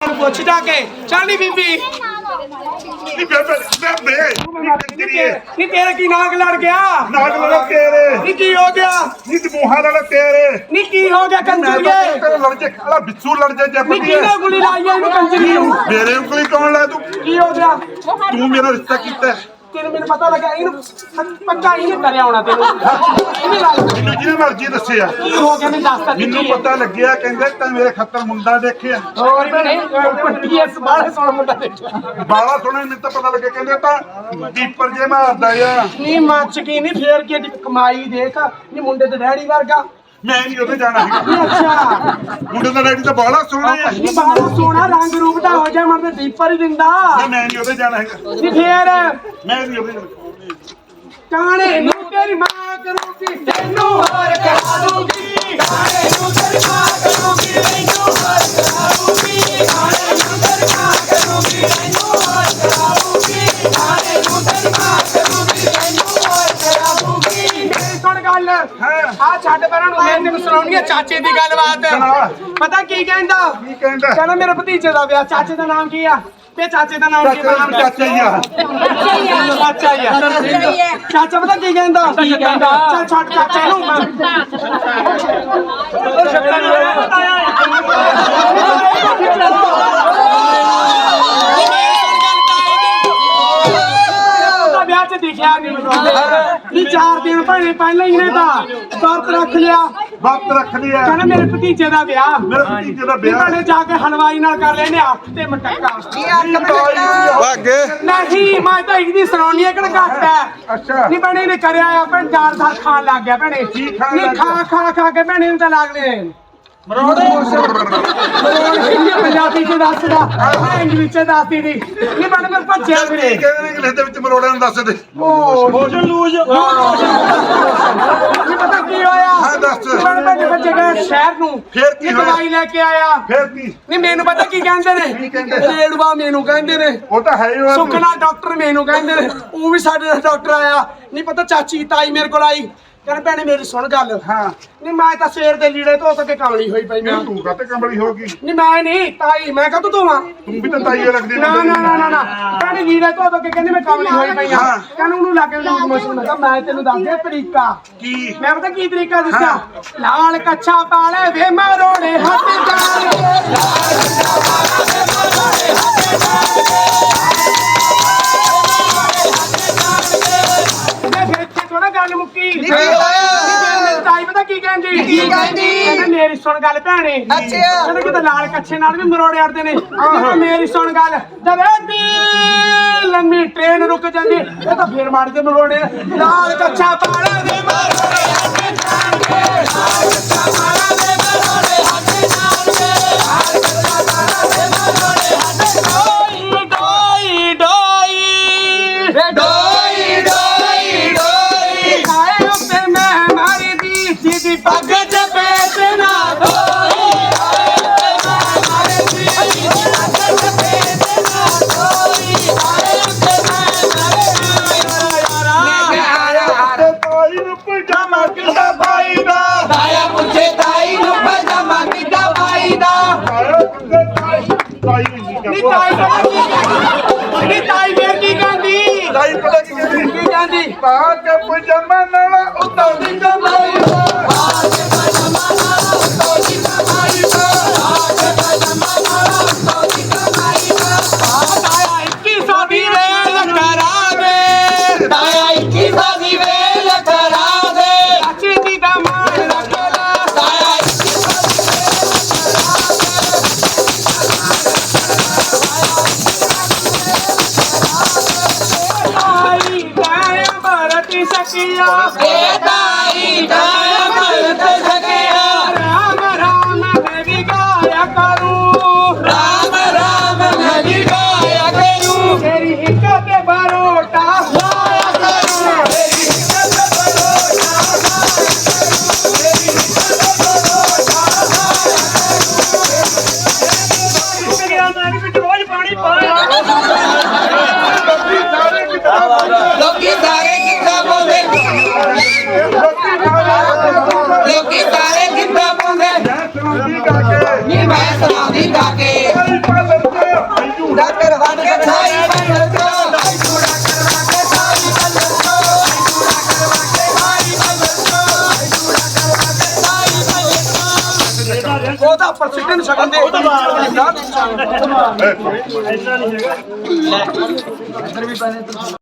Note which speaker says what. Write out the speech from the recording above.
Speaker 1: ਕੇ। ਚੱਲ ਨੀ ਬੀਬੀ।
Speaker 2: ਨੀ ਬੇਬੇ ਬੇਬੇ ਨੀ ਕੰਜਰੀਏ
Speaker 1: ਨੀ ਤੇਰੇ ਕੀ ਨਾਗ ਲੜ ਗਿਆ?
Speaker 2: ਨਾਗ ਲੜਾ ਤੇਰੇ।
Speaker 1: ਨੀ ਕੀ ਹੋ ਗਿਆ?
Speaker 2: ਨੀ ਦਮੂਹਾ ਲੜਾ ਤੇਰੇ।
Speaker 1: ਨੀ ਕੀ ਹੋ ਗਿਆ
Speaker 2: ਮੈਂ ਤਾਂ
Speaker 1: ਕੰਜਰੀਏ?
Speaker 2: ਤੇਰੇ ਲੜ ਜੇ ਖਾਲਾ ਬਿੱਸੂ ਲੜ ਜੇ
Speaker 1: ਨੀ
Speaker 2: ਜੱਪਦੀ
Speaker 1: ਕਿਹਨੇ ਗੁਲੀ ਲਾਈ ਆ ਇਹਨੂੰ ਕੰਜਰੀ ਨੂੰ?
Speaker 2: ਮੇਰੇ ਉਂਗਲੀ ਕੌਣ ਲਾ ਤੂੰ?
Speaker 1: ਕੀ ਹੋ ਗਿਆ?
Speaker 2: ਤੂੰ ਮੇਰਾ ਰਿਸ਼ਤਾ ਕੀਤਾ। ਹੈ।
Speaker 1: ਤੈਨੂੰ ਮੈਨੂੰ ਪਤਾ ਲੱਗਾ ਇਹਨੂੰ ਪੱਕਾ ਇਹਨੇ ਕਰਿਆ ਹੋਣਾ ਤੈਨੂੰ। ਇਹਨੇ ਲਾ ਲਿਆ।
Speaker 2: ਮੈਨੂੰ ਜਿਹਨੇ ਮਰਜ਼ੀ ਦੱਸਿਆ।
Speaker 1: ਕੀ ਹੋ ਗਿਆ ਮੈਨੂੰ ਦੱਸ ਤਾ
Speaker 2: ਮੈਨੂੰ
Speaker 1: ਦਿੱਤੀ
Speaker 2: ਪਤਾ ਲੱਗਿਆ ਕਹਿੰਦੇ ਤਾਂ ਮੇਰੇ ਖੱਤਰ ਮੁੰਡਾ ਦੇਖਿਆ।
Speaker 1: ਹੋਰ ਭੈਣੇ ਪੱਟੀ ਇਸ ਬਾਲੇ ਸੋਹਣਾ ਮੁੰਡਾ ਦੇਖਿਆ।
Speaker 2: ਬਾਲਾ ਸੋਹਣਾ ਮੈਨੂੰ ਤਾਂ ਪਤਾ ਲੱਗਿਆ ਕਹਿੰਦੇ ਤਾਂ ਦੀਪਰ ਜੇ ਮਾਰਦਾ ਆ।
Speaker 1: ਨੀ ਮੱਚ ਕੀ ਨੀ ਫੇਰ ਕੀ ਇਹਦੀ ਕਮਾਈ ਦੇਖ ਨੀ ਮੁੰਡੇ ਤੇ ਡੈਡੀ ਵਰਗਾ।
Speaker 2: ਮੈਂ ਨਹੀਂ ਉਹਦੇ ਜਾਣਾ ਹੈਗਾ
Speaker 1: ਅੱਛਾ।
Speaker 2: ਮੁੰਡੇ ਦਾ ਡੈਡੀ ਤਾਂ ਬਾਲਾ ਸੋਹਣਾ ਆ
Speaker 1: ਨੀ ਬਾਲਾ ਸੋਹਣਾ ਰੰਗ ਰੂਪ ਦਾ ਹੋ ਜਾ ਮਰ ਤੇ ਦੀਪਰ ਹੀ ਦਿੰਦਾ
Speaker 2: ਮੈਂ ਨਹੀਂ ਉਹਦੇ ਜਾਣਾ ਹੈਗਾ।
Speaker 1: ਨੀ ਫੇਰ?
Speaker 2: ਮੈਂ ਨਹੀਂ ਉਹਦੇ ਜਾਣਾ।
Speaker 1: ਕਾਣੇ ਨੂੰ ਤੇਰੀ ਮਾਂ ਕਰੂਗੀ ਤੈਨੂੰ ਹੋਰ ਕਰਾ ਦੂਗੀ। ਕਾਣੇ ਨੂੰ ਤੇਰੀ ਆ ਛੱਡ ਪਰਾਂ ਨੂੰ ਮੈਂ ਤੈਨੂੰ ਸੁਣਾਉਣੀ ਆ ਚਾਚੇ ਦੀ ਗੱਲਬਾਤ। ਪਤਾ ਕੀ ਕਹਿੰਦਾ?
Speaker 2: ਕੀ ਕਹਿੰਦਾ?
Speaker 1: ਕਹਿੰਦਾ ਮੇਰੇ ਭਤੀਜੇ ਦਾ ਵਿਆਹ। ਚਾਚੇ ਦਾ ਨਾਮ ਕੀ ਆ? ਤੇ ਚਾਚੇ ਦਾ ਨਾਮ ਕੀ
Speaker 2: ਚਾਚਾ
Speaker 1: ਆ।
Speaker 2: ਚਾਚਾ ਹੀ ਆ।
Speaker 1: ਚਾਚਾ ਹੀ ਆ। ਚਾਚਾ ਪਤਾ ਕੀ ਕਹਿੰਦਾ? ਕੀ ਕਹਿੰਦਾ? ਚੱਲ ਛੱਡ ਚਾਚੇ ਨੂੰ। ਉਹਦਾ ਚਾਰ ਦਿਨ ਭਾਣੇ ਪਹਿਲਾਂ ਹੀ ਨੇ ਤਾਂ ਵਰਤ ਰੱਖ ਲਿਆ।
Speaker 2: ਵਕਤ ਰੱਖ ਲਿਆ।
Speaker 1: ਕਹਿੰਦਾ ਮੇਰੇ ਭਤੀਜੇ ਦਾ ਵਿਆਹ।
Speaker 2: ਮੇਰੇ ਭਤੀਜੇ ਦਾ ਵਿਆਹ।
Speaker 1: ਭਾਣੇ ਜਾ ਕੇ ਹਲਵਾਈ ਨਾਲ ਕਰ ਲੈਨੇ ਹੱਥ ਤੇ ਮਟਕਾ
Speaker 2: ਅੱਗੇ
Speaker 1: ਨਹੀਂ ਮੈਂ ਤਾਂ ਇਹਦੀ ਸੁਣਾਉਣੀ ਹੈ ਕਿਹੜਾ ਘੱਟ ਹੈ
Speaker 2: ਅੱਛਾ।
Speaker 1: ਨਹੀਂ ਭੈਣੇ ਨੇ ਕਰਿਆ ਆ ਭੈਣ ਜਾਨਦਾਰ ਖਾਣ ਲੱਗ ਗਿਆ ਭੈਣੇ। ਨਹੀਂ ਖਾ? ਖਾ ਖਾ ਕੇ ਭੈਣੇ ਨੂੰ ਤਾਂ ਲੱਗ ਲੈ ਮਰੋੜੇ। ਪੰਜਾਬੀ ਚ ਦੱਸਦਾ ਮੈਂ ਇੰਗਲਿਸ਼ ਚ ਦੱਸਦੀ ਦੀ ਨਹੀਂ ਭੈਣੇ ਮੈਂ ਭੱਜਿਆ
Speaker 2: ਕੀ
Speaker 1: ਫਿਰੇ
Speaker 2: ਕਹਿੰਦੇ ਨੇ ਇੰਗਲਿਸ਼ ਦੇ ਵਿੱਚ ਮਰੋੜਿਆਂ ਨੂੰ ਦੱਸ ਦੇ
Speaker 1: ਉਹ ਮੋਸ਼ਨ ਲੂਜ। ਨਹੀਂ ਪਤਾ ਕੀ ਹੋਇਆ?
Speaker 2: ਹਾਂ, ਦੱਸ।
Speaker 1: ਭੈਣੇ ਭੱਜ ਭੱਜ ਗਿਆ ਸ਼ਹਿਰ ਨੂੰ।
Speaker 2: ਫਿਰ ਕੀ
Speaker 1: ਇਹ
Speaker 2: ਹੋਇਆ?
Speaker 1: ਦਵਾਈ ਲੈ ਕੇ ਆਇਆ।
Speaker 2: ਫੇਰ ਕੀ?
Speaker 1: ਨਹੀਂ ਮੈਨੂੰ ਪਤਾ ਕੀ ਕਹਿੰਦੇ ਨੇ? ਰੇੜਵਾ ਮੈਨੂੰ ਕਹਿੰਦੇ ਨੇ।
Speaker 2: ਉਹ ਤਾਂ ਹੈ ਹੀ ਉਹ
Speaker 1: ਸੁਖਨਾ ਡਾਕਟਰ ਮੈਨੂੰ ਕਹਿੰਦੇ ਨੇ। ਉਹ ਵੀ ਸਾਡੇ ਨਾਲ ਡਾਕਟਰ ਆਇਆ। ਨਹੀਂ ਪਤਾ ਚਾਚੀ ਤਾਈ ਮੇਰੇ ਕੋਲ ਆਈ। ਕਹਿੰਦੇ ਭੈਣੇ ਮੇਰੀ ਸੁਣ ਗੱਲ।
Speaker 2: ਹਾਂ।
Speaker 1: ਨਹੀਂ ਮੈਂ ਤਾਂ ਸਵੇਰ ਦੇ ਲੀੜੇ ਧੋ ਧੋ ਕੇ ਕਮਲੀ ਹੋਈ ਪਈ ਮੈਂ।
Speaker 2: ਤੂੰ ਕਾਤੇ ਕੰਬਲੀ ਹੋ ਗਈ?
Speaker 1: ਨਹੀਂ ਮੈਂ ਨਹੀਂ ਤਾਈ ਮੈਂ ਕਦੋਂ ਧੋਵਾਂ?
Speaker 2: ਤੂੰ ਵੀ ਤਾਂ ਤਾਈਏ ਲੱਗਦੀ
Speaker 1: ਨਾ ਨਾ ਨਾ ਨਾ ਨਾ। ਕਹਿੰਦੇ ਲੀੜੇ ਧੋ ਧੋ ਕੇ ਕਹਿੰਦੇ ਮੈਂ ਕਮਲੀ ਹੋਈ ਪਈ ਆ।
Speaker 2: ਹਾਂ।
Speaker 1: ਕਹਿੰਦੇ ਉਹਨੂੰ ਲੱਗ ਗਿਆ ਮਸ਼ਹੂਰ ਮੈਂ ਕਿਹਾ ਮੈਂ ਤੈਨੂੰ ਦੱਸ ਦਿਆਂ ਤਰੀਕਾ।
Speaker 2: ਕੀ?
Speaker 1: ਮੈਂ ਪਤਾ ਕੀ ਤਰੀਕਾ ਦੱਸਿਆ ਲਾਲ ਕੱਛਾ ਪਾਲੇ ਵੇ ਮਰੋੜੇ ਹੱਥ ਜਾਲ ਕੇ ਮੈਂ ਕਹਿੰਦੀ
Speaker 3: ਕੀ ਕਹਿੰਦੀ?
Speaker 1: ਕਹਿੰਦਾ ਮੇਰੀ ਸੁਣ ਗੱਲ ਭੈਣੇ।
Speaker 3: ਅੱਛਾ।
Speaker 1: ਕਹਿੰਦਾ ਕਿਤੇ ਲਾਲ ਕੱਛੇ ਨਾਲ ਵੀ ਮਰੋੜੇ ਅੜਦੇ ਨੇ। ਕਹਿੰਦਾ ਮੇਰੀ ਸੁਣ ਗੱਲ ਜਦ ਲੰਮੀ ਟ੍ਰੇਨ ਰੁਕ ਜਾਂਦੀ ਇਹ ਤਾਂ ਫੇਰ ਮਾਰਦੇ ਮਰੋੜੇ ਲਾਲ ਕੱਛਾ ਪਾਲੇ ਦੇ ਮਰੋੜੇ ਹੱਥ ਜਾਣ ਕੀ
Speaker 2: ਕਹਿੰਦੀ
Speaker 3: 久しを。
Speaker 2: 得い
Speaker 1: ਉਹ ਤਾਂ ਉੱਪਰ ਸਿੱਟੇ ਨੂੰ ਸਕਣ ਦੇ ਉਹ ਤਾਂ ਬਾਹਰ